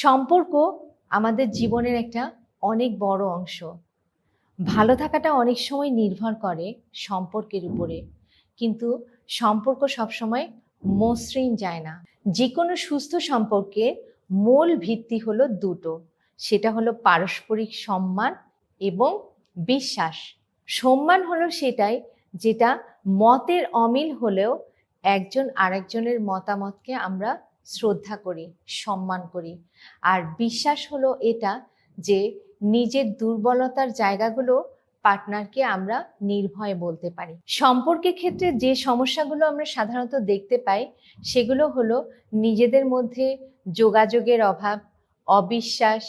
সম্পর্ক আমাদের জীবনের একটা অনেক বড় অংশ। ভালো থাকাটা অনেক সময় নির্ভর করে সম্পর্কের উপরে। কিন্তু সম্পর্ক সবসময় মসৃণ যায় না। যে কোনো সুস্থ সম্পর্কে মূল ভিত্তি হলো দুটো। সেটা হলো পারস্পরিক সম্মান এবং বিশ্বাস। সম্মান হলো সেটাই যেটা মতের অমিল হলেও একজন আরেকজনের মতামতকে আমরা শ্রদ্ধা করি, সম্মান করি। আর বিশ্বাস হলো এটা যে নিজের দুর্বলতার জায়গাগুলো পার্টনারকে আমরা নির্ভয়ে বলতে পারি। সম্পর্কের ক্ষেত্রে যে সমস্যাগুলো আমরা সাধারণত দেখতে পাই, সেগুলো হলো নিজেদের মধ্যে যোগাযোগের অভাব, অবিশ্বাস,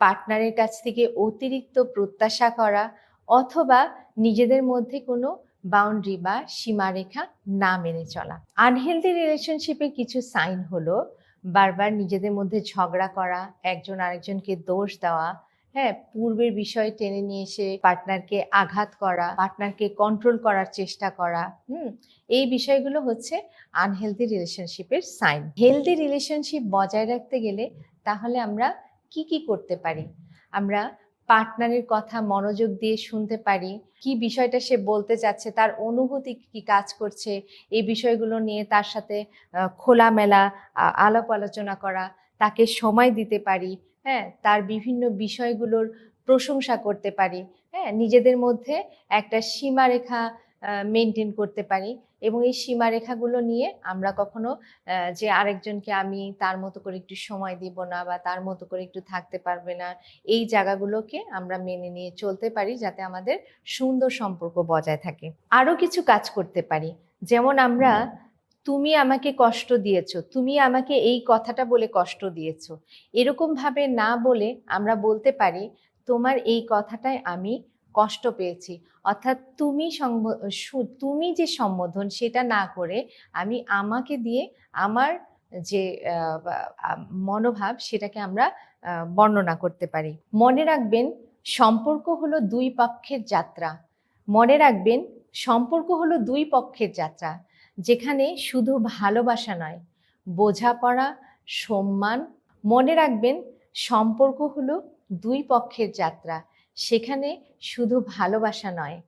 পার্টনারের কাছ থেকে অতিরিক্ত প্রত্যাশা করা, অথবা নিজেদের মধ্যে কোনো বাউন্ডারি বা সীমারেখা না মেনে চলা। আনহেলদি রিলেশনশিপের কিছু সাইন হলো, বারবার নিজেদের মধ্যে ঝগড়া করা, একজন আরেকজনকে দোষ দেওয়া হ্যাঁ পূর্বের বিষয় টেনে নিয়ে এসে পার্টনারকে আঘাত করা পার্টনারকে কন্ট্রোল করার চেষ্টা করা, হুম, এই বিষয়গুলো হচ্ছে আনহেলদি রিলেশনশিপের সাইন হেলদি রিলেশনশিপ বজায় রাখতে গেলে তাহলে আমরা কি কি করতে পারি? আমরা পার্টনারের কথা মনোযোগ দিয়ে শুনতে পারি। কি বিষয়টা সে বলতে চাচ্ছে, তার অনুভূতি কি কাজ করছে, এই বিষয়গুলো নিয়ে তার সাথে খোলামেলা আলাপ আলোচনা করা, তাকে সময় দিতে পারি হ্যাঁ তার বিভিন্ন বিষয়গুলোর প্রশংসা করতে পারি হ্যাঁ নিজেদের মধ্যে একটা সীমারেখা মেনটেন করতে পারি। এবং এই সীমারেখাগুলো নিয়ে আমরা কখনো যে আরেকজনকে আমি তার মতো করে একটু সময় দিব না বা তার মতো করে একটু থাকতে পারবে না এই জায়গাগুলোকে আমরা মেনে নিয়ে চলতে পারি যাতে আমাদের সুন্দর সম্পর্ক বজায় থাকে। আরও কিছু কাজ করতে পারি। যেমন আমরা তুমি আমাকে কষ্ট দিয়েছ তুমি আমাকে এই কথাটা বলে কষ্ট দিয়েছ। এরকমভাবে না বলে আমরা বলতে পারি তোমার এই কথাটায় আমি কষ্ট পেয়েছি। অর্থাৎ তুমি তুমি যে সম্বোধন সেটা না করে আমি আমাকে দিয়ে আমার যে মনোভাব সেটাকে আমরা বর্ণনা করতে পারি। মনে রাখবেন, সম্পর্ক হলো দুই পক্ষের যাত্রা। মনে রাখবেন, সম্পর্ক হলো দুই পক্ষের যাত্রা, যেখানে শুধু ভালোবাসা নয়, বোঝাপড়া, সম্মান। মনে রাখবেন, সম্পর্ক হলো দুই পক্ষের যাত্রা। সেখানে শুধু ভালোবাসা নয়,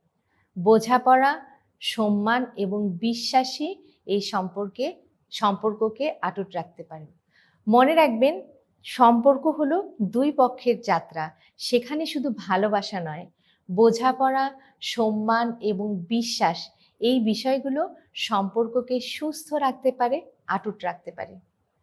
বোঝাপড়া, সম্মান এবং বিশ্বাসী এই সম্পর্কে, সম্পর্ককে আটুট রাখতে পারে। মনে রাখবেন, সম্পর্ক হলো দুই পক্ষের যাত্রা। সেখানে শুধু ভালোবাসা নয়, বোঝাপড়া, সম্মান এবং বিশ্বাস এই বিষয়গুলো সম্পর্ককে সুস্থ রাখতে পারে, আটুট রাখতে পারে।